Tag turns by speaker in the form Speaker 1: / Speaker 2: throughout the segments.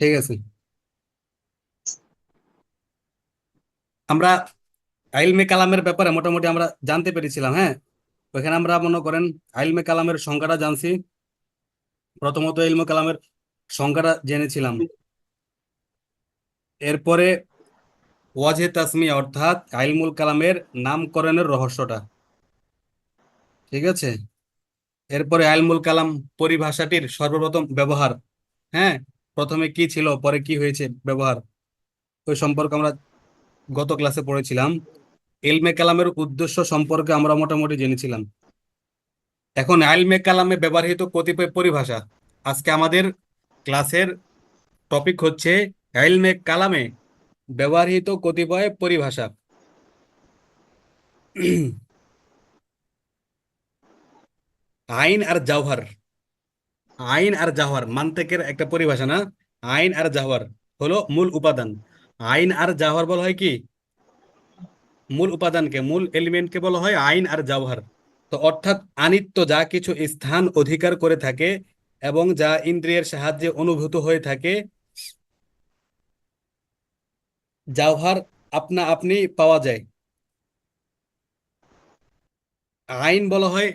Speaker 1: ঠিক আছে। আমরা আইলমে কালামের ব্যাপারে মোটামুটি আমরা জানতে পেরেছিলাম হ্যাঁ? ওখানে আমরা মনে করেন আইলমে কালামের সংজ্ঞাটা জানছি। প্রথমত ইলমে কালামের সংজ্ঞাটা জেনেছিলাম। এরপরে ওয়াজে তাসমি অর্থাৎ আইলমুল কালামের নামকরণের রহস্যটা। ঠিক আছে? এরপরে আইলমুল কালাম পরিভাষাটির সর্বপ্রথম ব্যবহার হ্যাঁ? প্রথমে কি ছিল, পরে কি হয়েছে, ব্যবহার? ওই সম্পর্কে আমরা গত ক্লাসে পড়েছিলাম। ইলমে কালামের উদ্দেশ্য সম্পর্কে আমরা মোটামুটি জেনেছিলাম। এখন আইলমে কালামে ব্যবহৃত কতিপয় পরিভাষা, আজকে আমাদের ক্লাসের টপিক হচ্ছে ইলমে কালামে ব্যবহৃত কতিপয় পরিভাষা। আইন আর জাওহার। আইন আর জাওহার মান্তেকের একটা পরিভাষা না? আইন আর জাওহার হলো মূল উপাদান। আইন আর জাওহার বলা হয় কি? মূল উপাদানকে, মূল এলিমেন্টকে বলা হয় আইন আর জাওহার তো অর্থাৎ আনিত্য যা কিছু স্থান অধিকার করে থাকে এবং যা ইন্দ্রিয়ের সাহায্যে অনুভূত হয়ে থাকে জাওহার আপনা আপনি পাওয়া যায়। আইন বলা হয়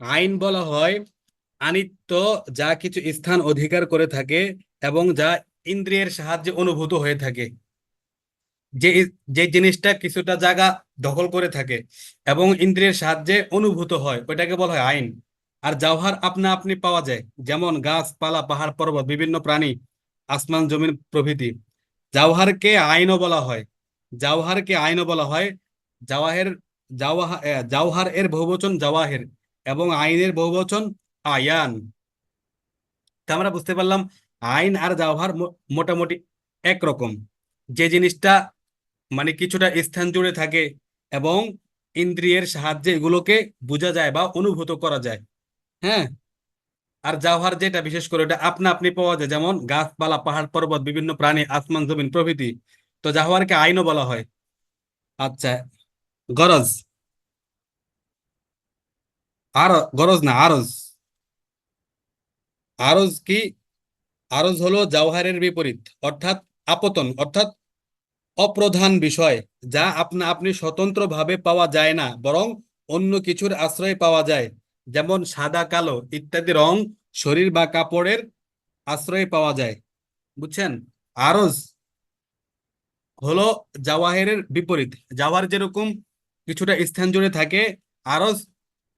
Speaker 1: আইন বলা হয়, আনিত্য যা কিছু স্থান অধিকার করে থাকে এবং যা ইন্দ্রিয়ের সাহায্যে অনুভূত হয়ে থাকে। যে যে জিনিসটা কিছুটা জায়গা দখল করে থাকে এবং ইন্দ্রিয়ের সাহায্যে অনুভূত হয়, ওইটাকে বলা হয় আইন। আর জাওহার আপনা আপনি পাওয়া যায়, যেমন গাছপালা, পাহাড়, পর্বত, বিভিন্ন প্রাণী, আসমান, জমিন, প্রভৃতি। জাওহারকে আইনও বলা হয়। জাওহারকে আইনও বলা হয়, জাওয়াহের, জাওয়াহা জাওহার এর বহুবচন জাওয়াহের। এবং আইনের বহুবচন আয়ান। তা আমরা বুঝতে পারলাম, আইন আর মো- মোটামুটি একরকম। যে জিনিসটা মানে কিছুটা স্থান জুড়ে থাকে এবং ইন্দ্রিয়ের সাহায্যে এগুলোকে বোঝা যায় বা অনুভূত করা যায়। হ্যাঁ? আর জাওহার যেটা, বিশেষ করে এটা আপনা আপনি পাওয়া যায়, যেমন গাছপালা, পাহাড়, পর্বত, বিভিন্ন প্রাণী, আসমান, জমিন, প্রভৃতি। তো জাওহারকে আইনও বলা হয়। আচ্ছা গরজ। আর, গরজ না, আরজ। আরজ কি? আরজ হলো জাওহারের বিপরীত, অর্থাৎ আপতন, অর্থাৎ অপ্রধান বিষয়, যা আপনা, আপনি স্বতন্ত্রভাবে পাওয়া যায় না, বরং অন্য কিছুর আশ্রয় পাওয়া যায়। যেমন সাদা, কালো ইত্যাদি রং শরীর বা কাপড়ের আশ্রয় পাওয়া যায়। বুঝছেন? আরজ হলো জাওয়াহেরের বিপরীত। জাওয়ার যেরকম কিছুটা স্থান জুড়ে থাকে, আরজ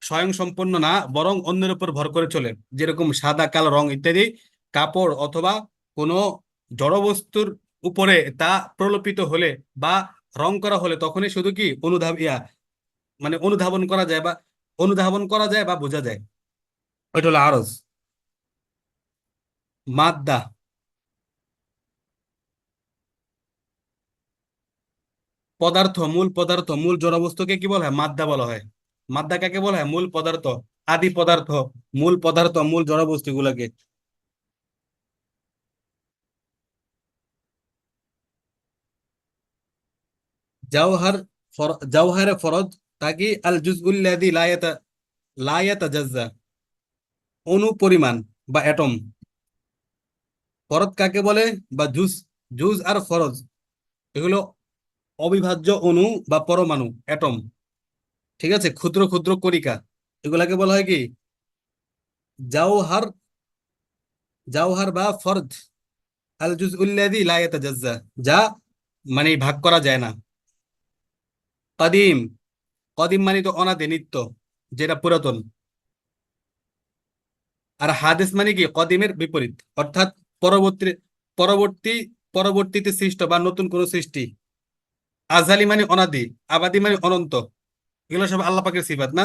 Speaker 1: স্বয়ং সম্পন্ন না, বরং অন্যের উপর ভর করে চলে। যেরকম সাদা, কালো রং ইত্যাদি কাপড় অথবা কোনো জড়বস্তুর উপরে তা প্রলোপিত হলে বা রং করা হলে তখনই শুধু কি অনুধাব, ইয়া মানে অনুধাবন করা যায় বা অনুধাবন করা যায় বা বোঝা যায়। ওইটা হলো আরজ। মাদ্দা। পদার্থ, মূল পদার্থ, মূল জড়বস্তুকে কি বলা হয়? মাদ্দা বলা হয়। মাদ্দা কাকে বলা? হয় মূল পদার্থ, আদি পদার্থ, মূল পদার্থ, মূল জড়বস্তু গুলাকে জাওহার জাওহারে ফরজ তাকি আল জুজউল্লাযী লা ইয়াতা, লা ইয়াতাজাজ্জা অণু পরিমাণ বা অ্যাটম। ফরজ কাকে বলে? বা জুজ জুজ আর ফরজ, এগুলো অবিভাজ্য অণু বা পরমাণু, অ্যাটম। ঠিক আছে? ক্ষুদ্র ক্ষুদ্র কণিকা। এগুলাকে বলা হয় কি? জাওহার জাওহার বা ইয়াতাজাজ্জা। যা মানে ভাগ করা যায় না। কদিম। কদিম মানে তো অনাদি, নিত্য, যেটা পুরাতন। আর হাদিস মানে কি? কদিমের বিপরীত। অর্থাৎ পরবর্তী পরবর্তী, পরবর্তীতে সৃষ্ট বা নতুন কোন সৃষ্টি। আজহালি মানে অনাদি, আবাদি মানে অনন্ত। এগুলো সব আল্লাহ পাকের সিফাত, না?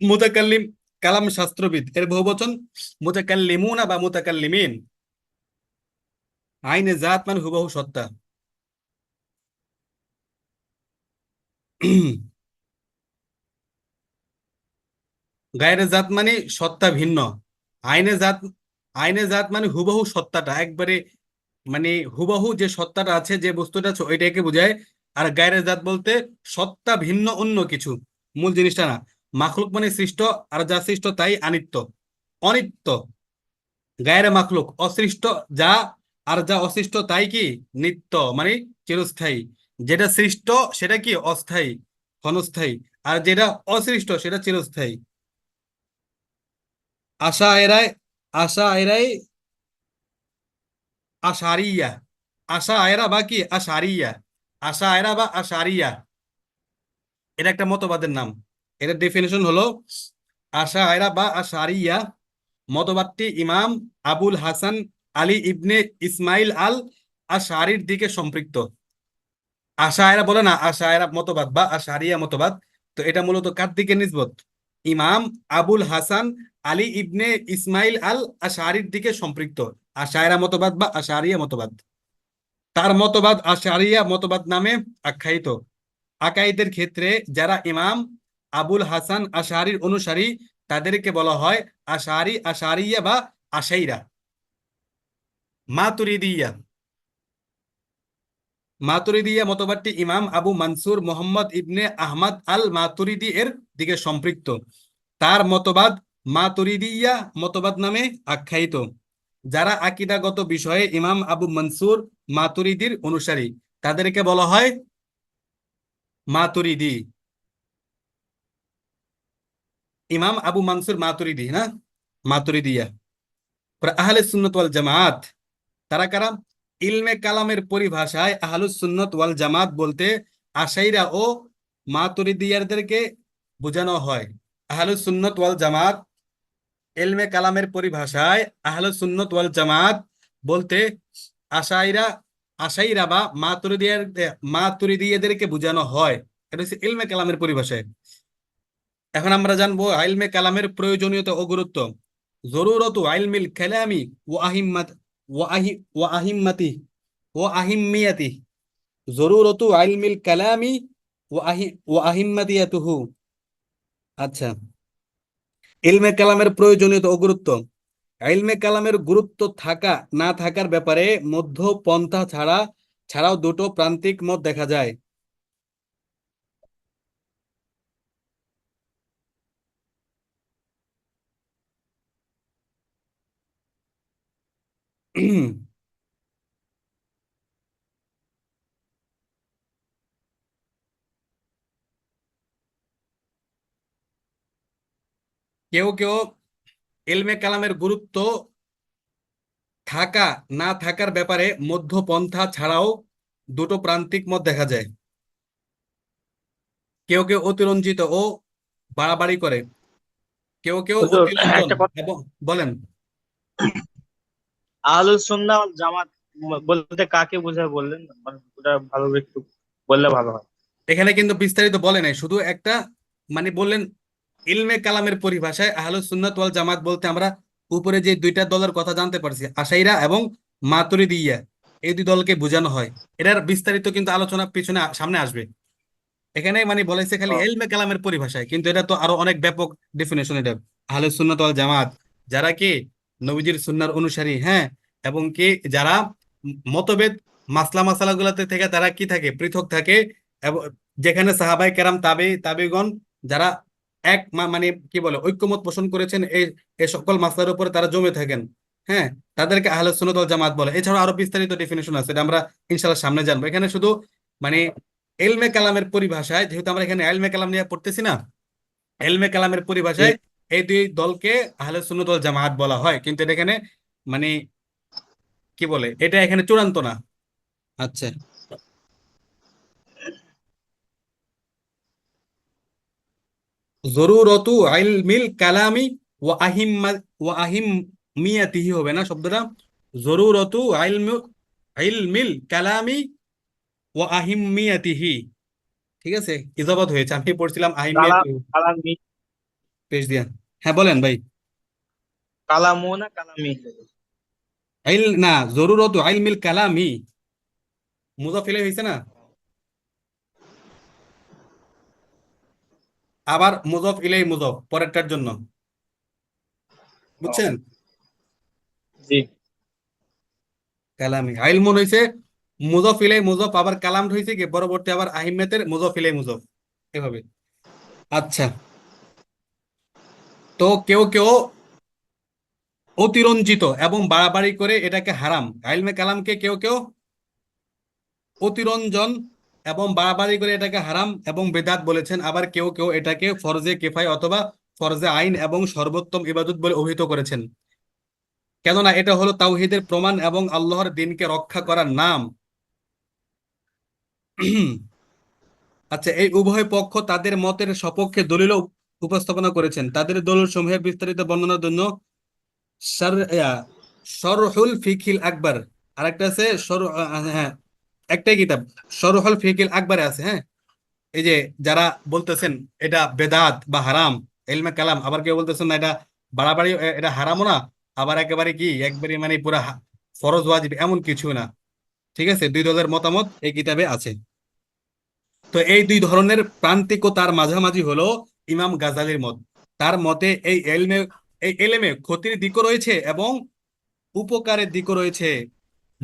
Speaker 1: মুতাকাল্লিম কালাম শাস্ত্রবিদ, এর বহুবচন মুতাকাল্লিমুনা বা মুতাকাল্লিমিন। আইনে জাত মানে হুবহু সত্তা। গায়ের জাত মানে সত্তা ভিন্ন। আইনে জাত আইনে জাত মানে হুবহু সত্তাটা। একবারে মানে হুবহু যে সত্তাটা আছে, যে বস্তুটা আছে, ওইটাকে বোঝায় আর গায়ের জাত বলতে সত্তা ভিন্ন, অন্য কিছু। মূল জিনিসটা না। মাখলুক মানে সৃষ্ট, আর যা সৃষ্ট তাই আনিত্য অনিত্য। গায়ের মাখলুক অসৃষ্ট, যা আর যা অসৃষ্ট তাই কি? নিত্য মানে চিরস্থায়ী। যেটা সৃষ্ট, সেটা কি? অস্থায়ী, ক্ষণস্থায়ী। আর যেটা অসৃষ্ট, সেটা চিরস্থায়ী। আশা এরাই আশা এরাই আশারিয়া। আশা আয়রা বা কি? আশারিয়া। আশা আয়রা বা আশারিয়া এটা একটা মতবাদের নাম। এটার ডেফিনেশন হলো, আশা আয়রা বা আশারিয়া মতবাদটি ইমাম আবুল হাসান আলী ইবনে ইসমাইল আল আশারির দিকে সম্পৃক্ত। আশায়রা বলে না আশায়রা মতবাদ বা আশারিয়া মতবাদ। তো এটা মূলত কার দিকে নিসবত ইমাম আবুল হাসান আলী ইবনে ইসমাইল আল আশারির দিকে সম্পৃক্ত। আশায়রা মতবাদ বা আশারিয়া মতবাদ। তার মতবাদ আশারিয়া মতবাদ নামে আখ্যায়িত। আকাইদের ক্ষেত্রে যারা ইমাম আবুল হাসান আশারির অনুসারী, তাদেরকে বলা হয় আশারি, আশারিয়া বা আশাইরা। মাতুরিদিয়া। মাতুরিদিয়া মতবাদটি ইমাম আবু মানসুর মোহাম্মদ ইবনে আহমদ আল মাতুরিদি এর দিকে সম্পৃক্ত। তার মতবাদ মাতুরিদিয়া মতবাদ নামে আখ্যায়িত। যারা আকিদাগত বিষয়ে ইমাম আবু মনসুর মাতুরিদির অনুসারী, তাদেরকে বলা হয় মাতুরিদি। ইমাম আবু মানসুর মাতুরিদি, না? মাতুরিদিয়া। আহলে সুন্নত ওয়াল জামাত, তারা কারা? ইলমে কালামের পরিভাষায় আহলুস সুন্নত ওয়াল জামাত বলতে আশাইরা ও মাতুরিদিয়ারদেরকে বোঝানো হয়। আহলুস সুন্নত ওয়াল জামাত ইলমে কালামের পরিভাষায় আহলুস সুন্নত ওয়াল জামাত বলতে আশাইরা আশাইরা বা মাতুরিদিয়ার, মাতুরিদিয়াদেরকে বোঝানো হয়। এটা হচ্ছে ইলমে কালামের পরিভাষায়। এখন আমরা জানব আইলমে কালামের প্রয়োজনীয়তা ও গুরুত্ব। জরুরত আইলমিল কালামি ও আহিম্মাত ওয়াহি ওয়াহিম্মাতি ওয়াহিম্মিয়াতি জরুরতু আইলমিল কালামি ওয়াহি ওয়াহিম্মাতিয়াতুহু আচ্ছা। ইলমে কালামের প্রয়োজনীয়তা ও গুরুত্ব। ইলমে কালামের গুরুত্ব থাকা, না থাকার ব্যাপারে মধ্য পন্থা ছাড়া, ছাড়াও দুটো প্রান্তিক মত দেখা যায়। কেউ কেউ এলমে কালামের গুরুত্ব থাকা না থাকার ব্যাপারে মধ্যপন্থা ছাড়াও দুটো প্রান্তিক মত দেখা যায়। কেউ কেউ অতিরঞ্জিত ও বাড়াবাড়ি করে। কেউ কেউ বলেন।
Speaker 2: সুন্নাহ জামাত বলতে কাকে বোঝায় বললেন? মানে ওটা ভালো একটু বললে ভালো হয়।
Speaker 1: এখানে কিন্তু বিস্তারিত বলে নাই। শুধু একটা মানে বললেন ইলমে কালামের পরিভাষায় আহলুস সুন্নাত ওয়াল জামাত বলতে আমরা উপরে যে দুইটা দলের কথা জানতে পারছি আশাইরা এবং মাতুরিদিয়া এই দুই দলকে বোঝানো হয়। এটার বিস্তারিত কিন্তু আলোচনা পিছনে সামনে আসবে। এখানে মানে বলেছে খালি
Speaker 2: ও।
Speaker 1: ইলমে কালামের পরিভাষায় কিন্তু এটা তো আরও অনেক ব্যাপক ডেফিনেশন এটা আহলুস সুন্নাত ওয়াল জামাত যারা কি নবীজির সুন্নার অনুসারী হ্যাঁ এবং কি যারা মতভেদ মাসলা মাসালাগুলোতে থেকে তারা কি থাকে পৃথক থাকে এবং যেখানে সাহাবাই কেরাম তাবে তাবেগণ যারা এক মানে কি বলে ঐক্যমত পোষণ করেছেন এই এই সকল মাসলার উপরে তারা জমে থাকেন। হ্যাঁ? তাদেরকে আহলে সুন্নাত ওয়াল জামাত বলে। এছাড়া আরও বিস্তারিত ডেফিনেশন আছে এটা আমরা ইনশাআল্লাহ সামনে জানব। এখানে শুধু মানে এলমে কালামের পরিভাষায় যেহেতু আমরা এখানে এলমে কালাম নিয়ে পড়তেছি না এলমে কালামের পরিভাষায় এই দুই দলকে আহলে সুন্নাত ওয়াল জামাত বলা হয়। কিন্তু এটা এখানে মানে কি বলে এটা এখানে চূড়ান্ত না। আচ্ছা। জরুরতু ইলমিল কালামি ওয়া আহিম্মা ওয়া আহিম্মিয়াতিহি হবে না শব্দটা? জরুরতু ইলমু ইলমিল কালামি ওয়া আহিম্মিয়াতিহি। ঠিক আছে? ইজাবাত হয়েছে। আমি পড়ছিলাম
Speaker 2: কালামি
Speaker 1: পেশ দিয়া। হ্যাঁ বলেন ভাই।
Speaker 2: কালামু না কালামি?
Speaker 1: ইল না জরুরতু ইলমিল কালামি। মুজাফ ইলাইহি হয়েছে না? আবার মুজাফ ইলাই মুজাফ পরেরটার জন্য। বুঝছেন?
Speaker 2: জি।
Speaker 1: কালামি। আইলমুন হইছে মুজফ ইলাই মুজফ আবার কালাম হইছে কি পরবর্তী আবার আহিমেতের মুজফ ইলাই মুজফ। এভাবে। আচ্ছা। তো কেউ কেউ অতিরঞ্জিত এবং বাড়াবাড়ি করে এটাকে হারাম। আইলমে কালামকে কেউ কেউ অতিরঞ্জন এবং বাড়াবাড়ি করে এটাকে হারাম এবং বেদাত বলেছেন। আবার কেউ কেউ এটাকে ফরজে কেফায় অথবা ফরজে আইন এবং সর্বোত্তম ইবাদত বলে অভিহিত করেছেন। কেননা এটা হলো তাওহিদের প্রমাণ এবং আল্লাহর দিনকে রক্ষা করার নাম। আচ্ছা এই উভয় পক্ষ তাদের মতের সপক্ষে দলিল উপস্থাপনা করেছেন। তাদের দলিল সমূহের বিস্তারিত বর্ণনার জন্য ইয়া, শরহুল ফিকিল আকবর। আরেকটা আছে সর হ্যাঁ একটাই কিতাব, শরহুল ফিকিল আকবরে আছে হ্যাঁ? এই যে যারা বলতেছেন এটা বেদাত বা হারাম, ইলমে কালাম, আবার কেউ বলতেছেন না এটা বাড়াবাড়ি এটা হারামও না, আবার একেবারে কি, একবারে মানে পুরা ফরজ, ওয়াজিব, এমন কিছু না। ঠিক আছে? দুই দলের মতামত এই কিতাবে আছে। তো এই দুই ধরনের প্রান্তিকতার মাঝামাঝি হলো ইমাম গাজালির মত। তার মতে এই এলমে, এই এলেমে ক্ষতির দিকও রয়েছে এবং উপকারের দিকও রয়েছে।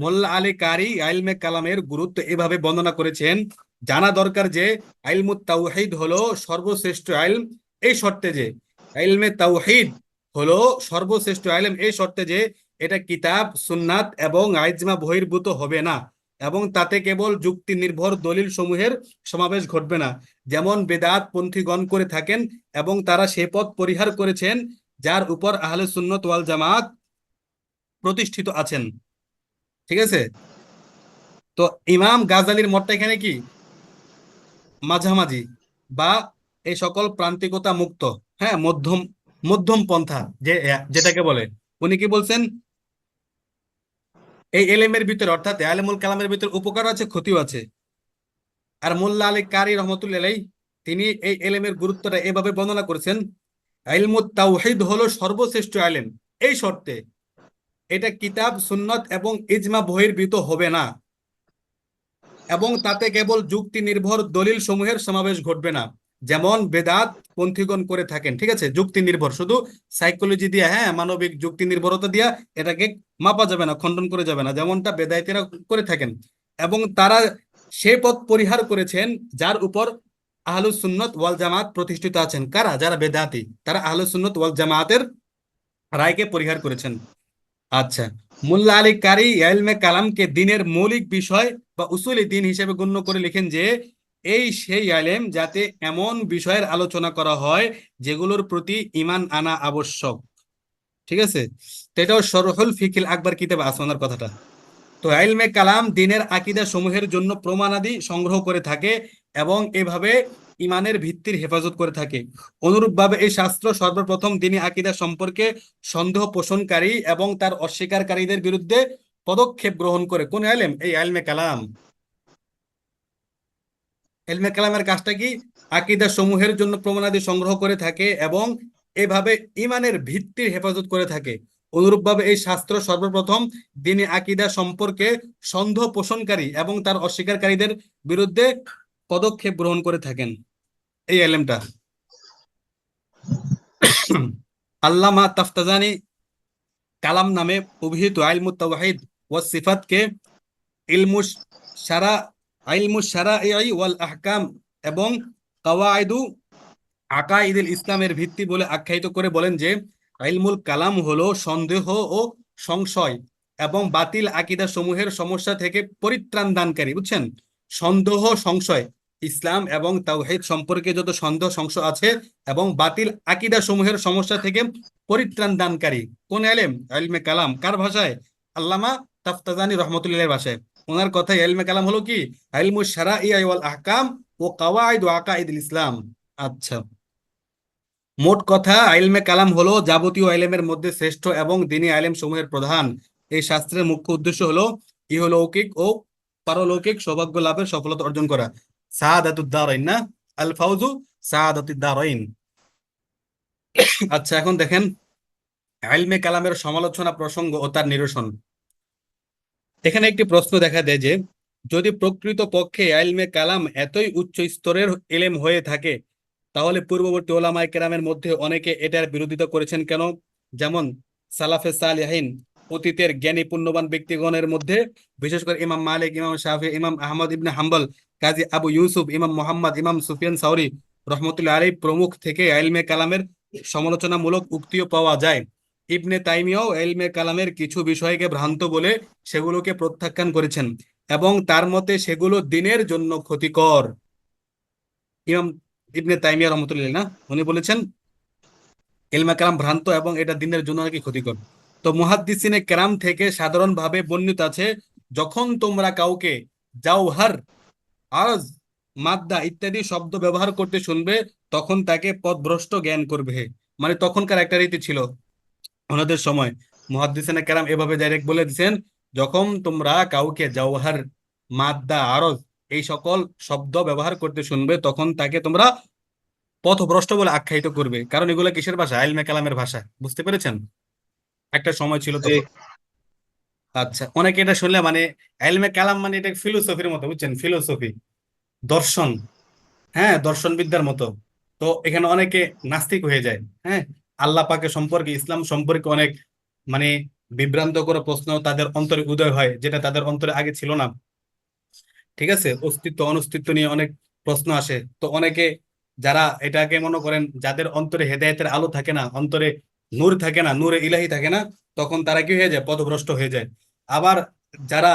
Speaker 1: মোল্লা আলী কারি আইলমে কালামের গুরুত্ব এভাবে বর্ণনা করেছেন, জানা দরকার যে আইলমুত তাওহীদ হলো সর্বশ্রেষ্ঠ আইলম, এই শর্তে যে আইলমে তাওহীদ হলো সর্বশ্রেষ্ঠ আইলম, এই শর্তে যে এটা কিতাব, সুন্নাত এবং আইজমা বহির্ভূত হবে না এবং তাতে কেবল যুক্তি নির্ভর দলিল সমূহের সমাবেশ ঘটবে না। যেমন বেদাত পন্থীগণ করে থাকেন এবং তারা সে পথ পরিহার করেছেন যার উপর আহলে সুন্নত ওয়াল জামাত প্রতিষ্ঠিত আছেন। ঠিক আছে? তো ইমাম গাজালির মতটা এখানে কি? মাঝামাঝি বা এই সকল প্রান্তিকতা মুক্ত হ্যাঁ? মধ্যম মধ্যম পন্থা যে, যেটাকে বলে। উনি কি বলছেন? এই এলেমের ভিতরে, অর্থাৎ আলেমুল কালামের ভিতরে উপকার আছে, ক্ষতিও আছে। আর মোল্লা আলী কারি রহমতুল্লাহ তিনি এই এলেমের গুরুত্বটা এভাবে বর্ণনা করেছেন, ইলমুত তাওহীদ হলো সর্বশ্রেষ্ঠ আলেম। এই শর্তে এটা কিতাব, সুন্নত এবং ইজমা বহির্ভূত হবে না। এবং তাতে কেবল যুক্তি নির্ভর দলিল সমূহের সমাবেশ ঘটবে না, যেমন বেদাত পন্থীগণ করে থাকেন। ঠিক আছে? যুক্তি নির্ভর শুধু সাইকোলজি দিয়ে হ্যাঁ মানবিক যুক্তি নির্ভরতা দিয়া এটাকে মাপা যাবে না, খণ্ডন করে যাবে না, যেমনটা বেদায়তীরা করে থাকেন। এবং তারা সে পথ পরিহার করেছেন যার উপর আহলুস সুন্নত ওয়াল জামাত প্রতিষ্ঠিত আছেন। কারা? যারা বেদাতি, তারা আহলুস সুন্নত ওয়াল জামাতের রায়কে পরিহার করেছেন। আচ্ছা। মোল্লা আলী কারি ইলমে কালামকে দিনের মৌলিক বিষয় বা উসুলি দিন হিসেবে গণ্য করে লিখেন যে, এই সেই আলেম যাতে এমন বিষয়ের আলোচনা করা হয় যেগুলোর প্রতি ইমান আনা আবশ্যক। ঠিক আছে? এটাও শরহুল ফিকিল আকবর কিতাবে আছে ওনার কথাটা। তো ইলমে কালাম দিনের আকিদা সমূহের জন্য প্রমাণাদি সংগ্রহ করে থাকে এবং এভাবে ইমানের ভিত্তির হেফাজত করে থাকে। অনুরূপভাবে এই শাস্ত্র সর্বপ্রথম দিনী আকিদা সম্পর্কে সন্দেহ পোষণকারী এবং তার অস্বীকারীদের বিরুদ্ধে পদক্ষেপ গ্রহণ করে। কোন আলেম? এই আলমে কালাম। এলমে কালামের কাজটা কি? আকিদা সমূহের জন্য প্রমাণাদি সংগ্রহ করে থাকে এবং এভাবে ইমানের ভিত্তির হেফাজত করে থাকে। অনুরূপভাবে এই শাস্ত্র সর্বপ্রথম দিনী আকিদা সম্পর্কে সন্দেহ পোষণকারী এবং তার অস্বীকারীদের বিরুদ্ধে পদক্ষেপ গ্রহণ করে থাকেন। এই এলেমটা আল্লামা তাফতাজানি কালাম নামে অভিহিত আইলমুত তাওহীদ ওয়াস সিফাতকে ইলমুস সারা ইলমুস শারাঈ ওয়াল আহকাম এবং কাওয়াইদু আকাইদুল ইসলামের ভিত্তি বলে আখ্যায়িত করে বলেন যে, আইলমুল কালাম হলো সন্দেহ ও সংশয় এবং বাতিল আকিদা সমূহের সমস্যা থেকে পরিত্রাণ দানকারী, বুঝছেন? সন্দেহ, সংশয়। ইসলাম এবং তাওহীদ সম্পর্কে যত সন্দেহ, সংশয় আছে এবং বাতিল আকিদা সমূহের সমস্যা থেকে পরিত্রাণ দানকারী কোন এলেম? ইলমে কালাম। কার ভাষায়? আল্লামা তাফতাজানি রহমতুল্লাহের ভাষায়। ওনার কথা এলমে কালাম হলো কি? ইলমু শারাঈ ওয়াল আহকাম ও কাওয়াইদ ওয়া আকাইদুল ইসলাম। আচ্ছা। মোট কথা আইলমে কালাম হলো যাবতীয় ইলমের মধ্যে শ্রেষ্ঠ এবং দিনী ইলম সমূহের প্রধান। এই শাস্ত্রের মুখ্য উদ্দেশ্য হলো ইহলৌকিক ও পারলৌকিক সৌভাগ্য লাভের সফলতা অর্জন করা। সাদাতুদ্দারাইন না? আল ফাউজু সাদাতুদ্দারাইন আচ্ছা এখন দেখেন, ইলমে কালামের সমালোচনা প্রসঙ্গ ও তার নিরসন। এখানে একটি প্রশ্ন দেখা দেয় যে, যদি প্রকৃত পক্ষে ইলমে কালাম এতই উচ্চ স্তরের এলেম হয়ে থাকে, তাহলে পূর্ববর্তী ওলামায়ে কেরামের মধ্যে অনেকে এটার বিরোধিতা করেছেন কেন? যেমন সালাফে সালিহিন অতীতের জ্ঞানী পুণ্যবান ব্যক্তিগণের মধ্যে, বিশেষ করে ইমাম মালিক, ইমাম শাফি, ইমাম আহমদ ইবনে হাম্বল, কাজী আবু ইউসুফ, ইমাম মোহাম্মদ, ইমাম সুফিয়ান সাউরি রহমতুল্লাহ আলী প্রমুখ থেকে ইলমে কালামের সমালোচনামূলক উক্তিও পাওয়া যায়। ইবনে তাইমিয়াও এলমে কালামের কিছু বিষয়কে ভ্রান্ত বলে সেগুলোকে প্রত্যাখ্যান করেছেন এবং তার মতে সেগুলো দিনের জন্য ক্ষতিকর। ইমাম ইবনে তাইমিয়া রহমতুল্লাহ না? উনি বলেছেন, এলমে কালাম ভ্রান্ত এবং এটা দিনের জন্য নাকি ক্ষতিকর। তো মুহাদ্দিসিনে কেরাম থেকে সাধারণভাবে বর্ণিত আছে, যখন তোমরা কাউকে জাওহার আরজ মাদ্দা ইত্যাদি শব্দ ব্যবহার করতে শুনবে, তখন তাকে পথভ্রষ্ট জ্ঞান করবে। মানে তখনকার একটা রীতি ছিল ওনাদের সময়। মুহাদ্দিসিনে কেরাম এভাবে ডাইরেক্ট বলে দিছেন যখন তোমরা কাউকে জাওহার, মাদ্দা, আরজ এই সকল শব্দ ব্যবহার করতে শুনবে, তখন তাকে তোমরা পথভ্রষ্ট বলে আখ্যায়িত করবে। কারণ এগুলো কিসের ভাষা? ইলমে কালামের ভাষা। বুঝতে পেরেছেন? একটা সময় ছিল তো আচ্ছা অনেকে এটা শুনলে মানে ইলমে কালাম মানে এটা ফিলোসফির মতো বুঝছেন? ফিলোসফি দর্শন হ্যাঁ দর্শন বিদ্যার মতো। তো এখানে অনেকে নাস্তিক হয়ে যায় হ্যাঁ? আল্লাহ পাকের সম্পর্কে ইসলাম সম্পর্কে অনেক মানে বিভ্রান্ত করে প্রশ্ন তাদের অন্তরে উদয় হয় যেটা তাদের অন্তরে আগে ছিল না। ঠিক আছে? অস্তিত্ব অনস্তিত্ব নিয়ে অনেক প্রশ্ন আসে। তো অনেকে যারা এটাকে মনে করেন যাদের অন্তরে হেদায়েতের আলো থাকে না অন্তরে নূর থাকে না, নূরে ইলাহি থাকে না, তখন তারা কি হয়ে যায়? পথভ্রষ্ট হয়ে যায়। আবার যারা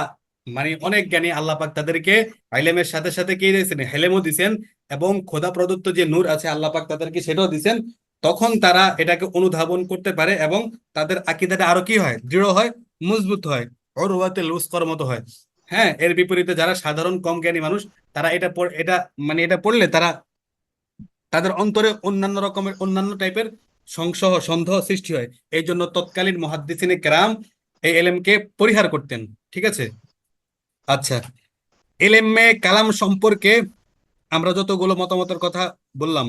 Speaker 1: মানে অনেক জ্ঞানী আল্লাহ পাক তাদেরকে আইলেমের সাথে সাথে কি দিয়েছেন? হেলেমও দিছেন এবং খোদা প্রদত্ত যে নূর আছে আল্লাহ পাক তাদেরকে সেটাও দিছেন। তখন তারা এটাকে অনুধাবন করতে পারে এবং তাদের আকিদাটা আরও কি হয়? দৃঢ় হয়, মজবুত হয় অরুয়াতে লুস্কর মতো হয়। হ্যাঁ এর বিপরীতে যারা সাধারণ কম জ্ঞানী মানুষ, তারা এটা এটা মানে এটা পড়লে তারা তাদের অন্তরে অন্যান্য রকমের অন্যান্য টাইপের সংশয় সন্দেহ সৃষ্টি হয়। এই জন্য তৎকালীন মুহাদ্দিসিনে কেরাম এই এলেমকে পরিহার করতেন, ঠিক আছে? আচ্ছা এলেমে কালাম সম্পর্কে আমরা যতগুলো মতামতের কথা বললাম,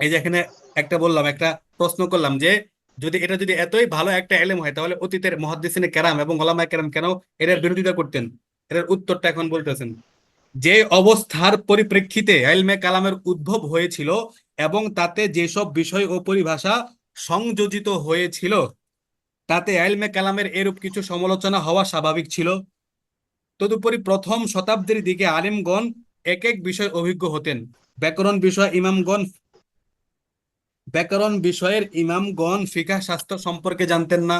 Speaker 1: এই যে এখানে একটা বললাম, একটা প্রশ্ন করলাম যে, যদি এটা যদি এতই ভালো একটা এলেম হয়, তাহলে অতীতের মুহাদ্দিসিনে কেরাম এবং ওলামায়ে কেরাম কেন এটার বিরোধিতা করতেন? এটার উত্তরটা এখন বলতেছেন। যে অবস্থার পরিপ্রেক্ষিতে এলমে কালামের উদ্ভব হয়েছিল এবং তাতে যেসব বিষয় ও পরিভাষা সংযোজিত হয়েছিল, তাতে ইলমে কালামের এরূপ কিছু সমালোচনা হওয়া স্বাভাবিক ছিল। তদুপরি প্রথম শতাব্দীর দিকে আলিমগণ এক এক বিষয় অভিজ্ঞ হতেন। ব্যাকরণ বিষয় ইমামগণ, ব্যাকরণ বিষয়ের ইমামগণ ফিকা শাস্ত্র সম্পর্কে জানতেন না।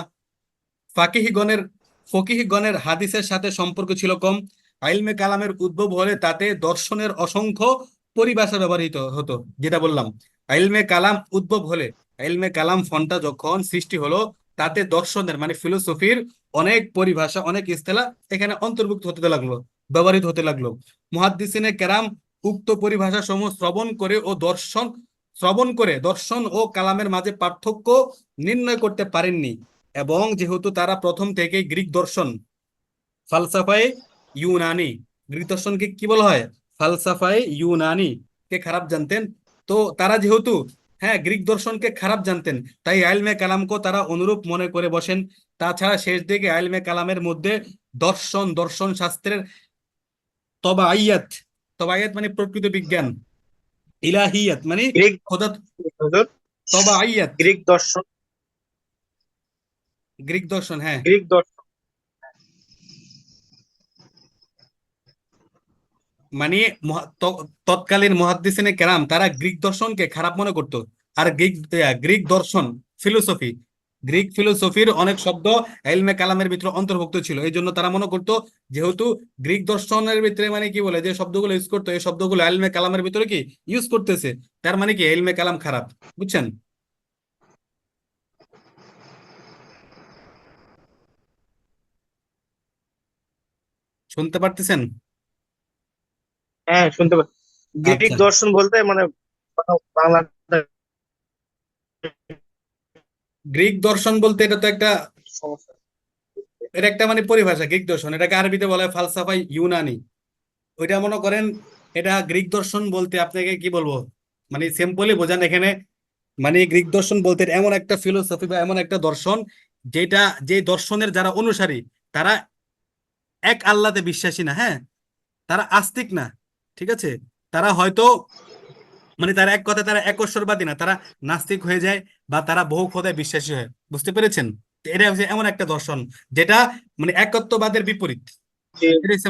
Speaker 1: ফাকিহগণের, ফকিহগণের হাদিসের সাথে সম্পর্ক ছিল কম। আইলমে কালামের উদ্ভব হলে তাতে দর্শনের অসংখ্য পরিভাষা ব্যবহৃত হতো, যেটা বললাম। ইলমে কালাম উদ্ভব হলে ইলমে কালাম ফন্টটা যখন সৃষ্টি হলো, তাতে দর্শনের মানে ফিলোসফির অনেক পরিভাষা, অনেক ইস্তেলা এখানে অন্তর্ভুক্ত হতে লাগল, ব্যবহৃত হতে লাগল। মুহাদ্দিসিনে কেরাম উক্ত পরিভাষা সমূহ শ্রবণ করে ও দর্শন, শ্রবণ করে দর্শন ও কালামের মাঝে পার্থক্য নির্ণয় করতে পারেননি এবং যেহেতু তারা প্রথম থেকে গ্রিক দর্শন, ফালসাফায়ে ইউনানি, গ্রিক দর্শনকে কি বলা হয়? ফালসাফায়ে ইউনানি কে খারাপ জানতেন। তো তারা যেহেতু হ্যাঁ গ্রিক দর্শনকে খারাপ জানতেন তাই আইলমে কালামকে তারা অনুরূপ মনে করে বসেন। তাছাড়া শেষ দিকে আইলমে কালামের মধ্যে দর্শন দর্শন শাস্ত্রের তবাইয়াত তবাইয়াত মানে প্রকৃত বিজ্ঞান ইলাহিয়াত মানে
Speaker 2: গ্রিক
Speaker 1: খোদা
Speaker 2: হুজুর,
Speaker 1: তবাইয়াত।
Speaker 2: গ্রিক দর্শন।
Speaker 1: গ্রিক দর্শন হ্যাঁ।
Speaker 2: গ্রিক দর্শন
Speaker 1: মানে তৎকালীন মুহাদ্দিসিনে কেরাম, তারা গ্রিক দর্শনকে খারাপ মনে করত। আর গ্রিক গ্রিক দর্শন, ফিলোসফি, গ্রিক ফিলোসফির অনেক শব্দ এলমে কালামের ভিতরে অন্তর্ভুক্ত ছিল। এই জন্য তারা মনে করতো, যেহেতু গ্রিক দর্শনের ভিতরে মানে কি বলে, যে শব্দগুলো ইউজ করতো, এই শব্দগুলো এলমে কালামের ভিতরে কি ইউজ করতেছে, তার মানে কি এলমে কালাম খারাপ, বুঝছেন? শুনতে পারতেছেন?
Speaker 2: হ্যাঁ শুনতে পাচ্ছি গ্রিক
Speaker 1: আচ্ছা।
Speaker 2: দর্শন বলতে মানে বাংলা
Speaker 1: গ্রিক দর্শন বলতে এটা তো একটা
Speaker 2: সমস্যা।
Speaker 1: এটা একটা মানে পরিভাষা গ্রিক দর্শন। এটাকে আরবিতে বলা হয় ফালসাফা ইউনানি। ওইটা মনে করেন এটা গ্রিক দর্শন বলতে আপনাকে কি বলব? মানে সিম্পলি বোঝান এখানে। মানে গ্রিক দর্শন বলতে এমন একটা ফিলোসফি বা এমন একটা দর্শন যেটা যে দর্শনের যারা অনুসারী তারা এক আল্লাতে বিশ্বাসী না হ্যাঁ? তারা আস্তিক না। ঠিক আছে? তারা হয়তো মানে তারা এক কথায় তারা একশ্বরবাদী না তারা নাস্তিক হয়ে যায় বা তারা বহু খোদায় বিশ্বাসী হয়। বুঝতে পেরেছেন? এটা হচ্ছে এমন একটা দর্শন যেটা মানে একত্ববাদের বিপরীত।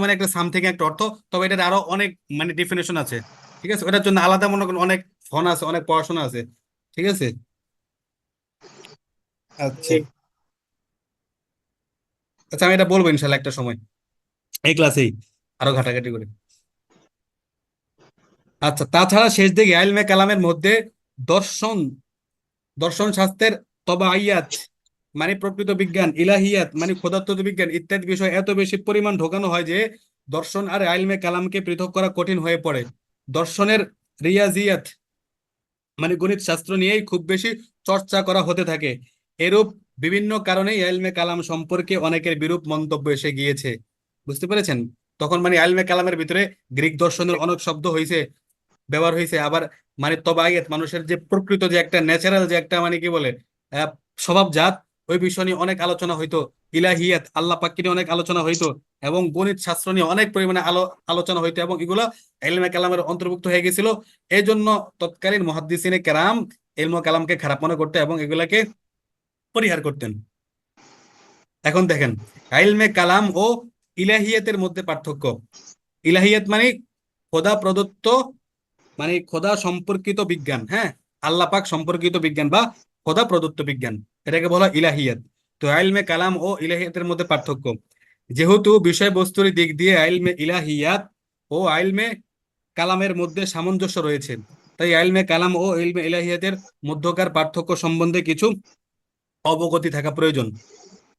Speaker 1: মানে একটা সামথিং একটা অর্থ তবে এটার আরও অনেক মানে ডেফিনেশন আছে। ঠিক আছে? ওটার জন্য আলাদা মনে করেন অনেক ফোন আছে অনেক পড়াশোনা আছে। ঠিক আছে? আচ্ছা। আচ্ছা আমি এটা বলব ইনশাল্লাহ একটা সময়। এই ক্লাসেই আরও ঘাটাঘাটি করে। আচ্ছা তাছাড়া শেষ দিকে ইলমে কালামের মধ্যে দর্শন দর্শন শাস্ত্রের তবাইয়াত মানে প্রকৃত বিজ্ঞান, ইলাহিয়াত মানে খোদাত্মক বিজ্ঞান ইত্যাদি বিষয় এত বেশি পরিমাণ ঢোকানো হয় যে দর্শন আর ইলমে কালামকে পৃথক করা কঠিন হয়ে পড়ে। দর্শনের রিয়াজিয়াত মানে গণিত শাস্ত্র নিয়েই খুব বেশি চর্চা করা হতে থাকে। এরূপ বিভিন্ন কারণে ইলমে কালাম সম্পর্কে অনেকের বিরূপ মন্তব্য এসে গিয়েছে। বুঝতে পেরেছেন? তখন মানে ইলমে কালামের ভিতরে গ্রিক দর্শনের অনেক শব্দ হয়েছে ব্যবহার হয়েছে আবার মানে তবাইয়াত মানুষের যে প্রকৃত যে একটা ন্যাচারাল যে একটা মানে কি বলে স্বভাবজাত, ওই বিষয় নিয়ে অনেক আলোচনা হইতো। ইলাহিয়াত, আল্লাহ পাক নিয়ে অনেক আলোচনা হইতো এবং গণিত শাস্ত্র নিয়ে অনেক পরিমাণে আলো, আলোচনা হইতো এবং এগুলো ইলমে কালামের অন্তর্ভুক্ত হয়ে গেছিল। এই জন্য তৎকালীন মুহাদ্দিসিনে কেরাম ইলমে কালামকে খারাপ মনে করতে এবং এগুলাকে পরিহার করতেন। এখন দেখেন ইলমে কালাম ও ইলাহিয়াতের মধ্যে পার্থক্য। ইলাহিয়াত মানে খোদা প্রদত্ত মানে খোদা সম্পর্কিত বিজ্ঞান হ্যাঁ? আল্লাহ পাক সম্পর্কিত বিজ্ঞান বা খোদা প্রদত্ত বিজ্ঞান। এটাকে বলা ইলাহিয়াত। তো ইলমে কালাম ও ইলাহিয়াতের মধ্যে পার্থক্য। যেহেতু বিষয়বস্তুর দিক দিয়ে ইলমে ইলাহিয়াত ও ইলমে কালামের মধ্যে সামঞ্জস্য রয়েছে, তাই ইলমে কালাম ও ইলমে ইলাহিয়াতের মধ্যকার পার্থক্য সম্বন্ধে কিছু অবগতি থাকা প্রয়োজন।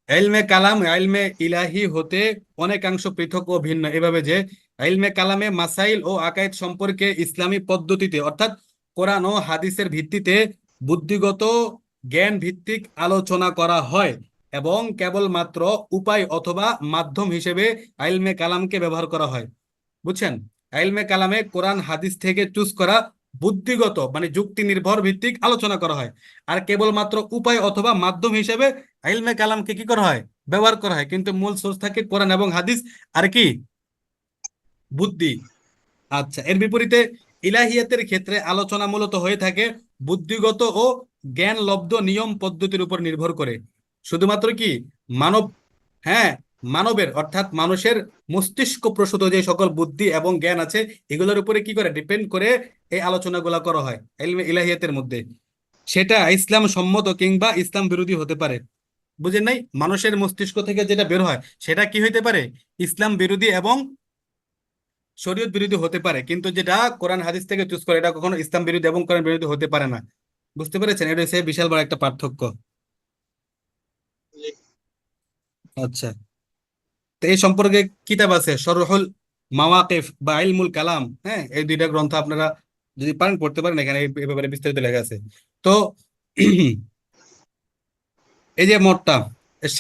Speaker 1: ইলমে কালাম ইলমে ইলাহি হতে অনেকাংশ পৃথক ও ভিন্ন। এভাবে যে ইলমে কালামে মাসাইল ও আকায়েদ সম্পর্কে ইসলামী পদ্ধতিতে, অর্থাৎ কোরআন ও হাদিসের ভিত্তিতে বুদ্ধিগত জ্ঞান ভিত্তিক আলোচনা করা হয় এবং কেবলমাত্র উপায় অথবা মাধ্যম হিসেবে আইলমে কালামকে ব্যবহার করা হয়। বুঝছেন? আইলমে কালামে কোরআন, হাদিস থেকে চুজ করা বুদ্ধিগত মানে যুক্তি নির্ভর ভিত্তিক আলোচনা করা হয়। আর কেবলমাত্র উপায় অথবা মাধ্যম হিসেবে আইলমে কালামকে কি করা হয়? ব্যবহার করা হয়। কিন্তু মূল সোর্স থাকে কোরআন এবং হাদিস। আর কি? বুদ্ধি। আচ্ছা এর বিপরীতে ইলাহিয়াতের ক্ষেত্রে আলোচনা মূলত হয়ে থাকে বুদ্ধিগত ও জ্ঞান লব্ধ নিয়ম পদ্ধতির উপর নির্ভর করে। শুধুমাত্র কি? মানব হ্যাঁ মানবের, অর্থাৎ মানুষের মস্তিষ্ক প্রসূত যে সকল বুদ্ধি এবং জ্ঞান আছে, এগুলোর উপরে কি করে? ডিপেন্ড করে এই আলোচনাগুলো করা হয় ইলাহিয়াতের মধ্যে। সেটা ইসলাম সম্মত কিংবা ইসলাম বিরোধী হতে পারে। বুঝেন নাই? মানুষের মস্তিষ্ক থেকে যেটা বের হয়, সেটা কি হইতে পারে? ইসলাম বিরোধী এবং শরীয়ত বিরোধী হতে পারে, কিন্তু যেটা কোরআন হাদিস থেকে চুজ করে, এটা কখনো ইসলাম বিরোধী এবং কোরআন বিরোধী হতে পারে না। বুঝতে পেরেছেন? এটা হচ্ছে বিশাল বড় একটা পার্থক্য। আচ্ছা। তো এই সম্পর্কে কিতাব আছে, শরহুল মাওয়াকিফ বা ইলমুল কালাম। হ্যাঁ এই দুইটা গ্রন্থ আপনারা যদি পারেন, পড়তে পারেন, এখানে এই ব্যাপারে বিস্তারিত লেখা আছে। তো এই যে মতটা,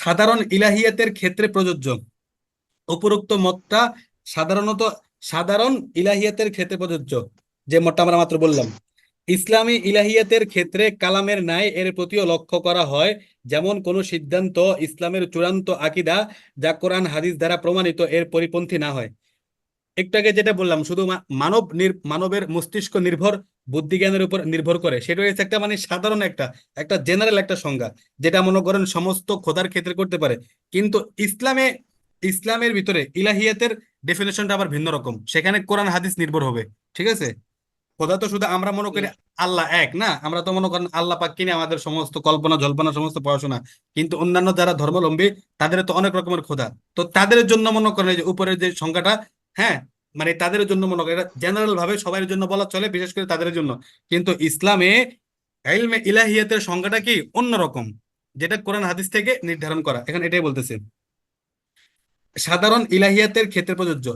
Speaker 1: সাধারণ ইলাহিয়াতের ক্ষেত্রে প্রযোজ্য। উপরোক্ত মতটা সাধারণত সাধারণ ইলাহিয়াতের ক্ষেত্রে প্রযোজ্য, যে মতটা আমরা মাত্র বললাম। ইসলামী ইলাহিয়াতের ক্ষেত্রে কালামের ন্যায় এর প্রতিও লক্ষ্য করা হয়, যেমন কোন সিদ্ধান্ত, ইসলামের চূড়ান্ত আকিদা যা কোরআন, হাদিস দ্বারা প্রমাণিত, এর পরিপন্থী না হয়। একটু আগে যেটা বললাম, শুধু মানব মানবের মস্তিষ্ক নির্ভর, বুদ্ধিজ্ঞানের উপর নির্ভর করে, সেটা হচ্ছে একটা মানে সাধারণ একটা একটা জেনারেল একটা সংজ্ঞা, যেটা মনে করেন সমস্ত খোদার ক্ষেত্রে করতে পারে। কিন্তু ইসলামে ইসলামের ভিতরে ইলাহিয়াতের ডেফিনেশনটা আবার ভিন্ন রকম। সেখানে কোরআন হাদিস নির্ভর হবে ঠিক আছে? খোদা তো শুধু আমরা মনে করি আল্লাহ এক না? আমরা তো মনে করেন আল্লাহ পাক কিনে আমাদের সমস্ত কল্পনা জল্পনা সমস্ত পড়াশোনা। কিন্তু অন্যান্য যারা ধর্মাবলম্বী তাদের তো অনেক রকমের খোদা। তো তাদের জন্য মনে করেন যে উপরের যে সংখ্যাটা হ্যাঁ? মানে তাদের জন্য মনে করেন জেনারেল ভাবে সবার জন্য বলা চলে বিশেষ করে তাদের জন্য। কিন্তু ইসলামে ইলাহিয়াতের সংজ্ঞাটা কি? অন্যরকম যেটা কোরআন হাদিস থেকে নির্ধারণ করা। এখন এটাই বলতেছে। সাধারণ ইলাহিয়াতের ক্ষেত্রে প্রযোজ্য।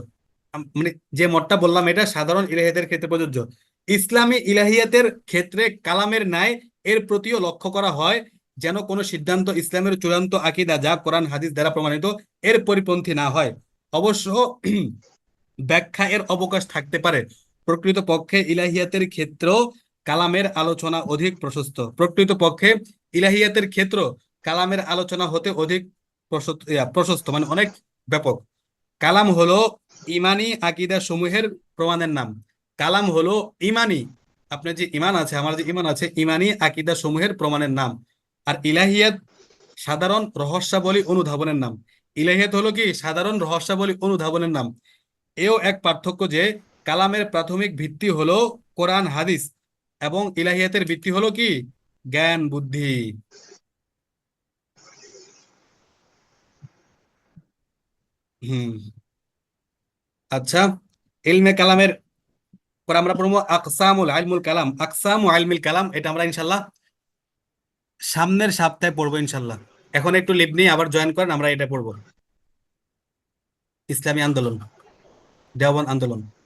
Speaker 1: মানে যে মতটা বললাম এটা সাধারণ ইলাহিয়াতের ক্ষেত্রে প্রযোজ্য। ইসলামী ইলাহিয়াতের ক্ষেত্রে কালামের ন্যায় এর প্রতিও লক্ষ্য করা হয় যেন কোনো সিদ্ধান্ত, ইসলামের চূড়ান্ত আকিদা যা কোরআন, হাদিস দ্বারা প্রমাণিত, এর পরিপন্থী না হয়। অবশ্য ব্যাখ্যা এর অবকাশ থাকতে পারে। প্রকৃত পক্ষে ইলাহিয়াতের ক্ষেত্র কালামের আলোচনা অধিক প্রশস্ত। প্রকৃত পক্ষে ইলাহিয়াতের ক্ষেত্র কালামের আলোচনা হতে অধিক প্রশস্ত প্রশস্ত। মানে অনেক ব্যাপক। কালাম হলো ইমানি আকিদা সমূহের প্রমাণের নাম। কালাম হলো ইমানি, আপনার যে ইমান আছে, আমার যে ইমান আছে, ইমানি আকিদা সমূহের প্রমাণের নাম। আর ইলাহিয়াত সাধারণ রহস্যাবলী অনুধাবনের নাম। ইলাহিয়াত হলো কি? সাধারণ রহস্যাবলী অনুধাবনের নাম। এও এক পার্থক্য যে, কালামের প্রাথমিক ভিত্তি হলো কোরআন, হাদিস এবং ইলাহিয়াতের ভিত্তি হলো কি? জ্ঞান, বুদ্ধি। হুম। আচ্ছা ইলমে কালামের পর আমরা পড়ব আকসামুল আলমুল কালাম। আকসাম ও আইলমুল কালাম, এটা আমরা ইনশাল্লাহ সামনের সপ্তাহে পড়ব ইনশাল্লাহ এখন একটু লিভ নিয়ে আবার জয়েন করেন, আমরা এটা পড়ব। ইসলামী আন্দোলন দেওয়ান আন্দোলন।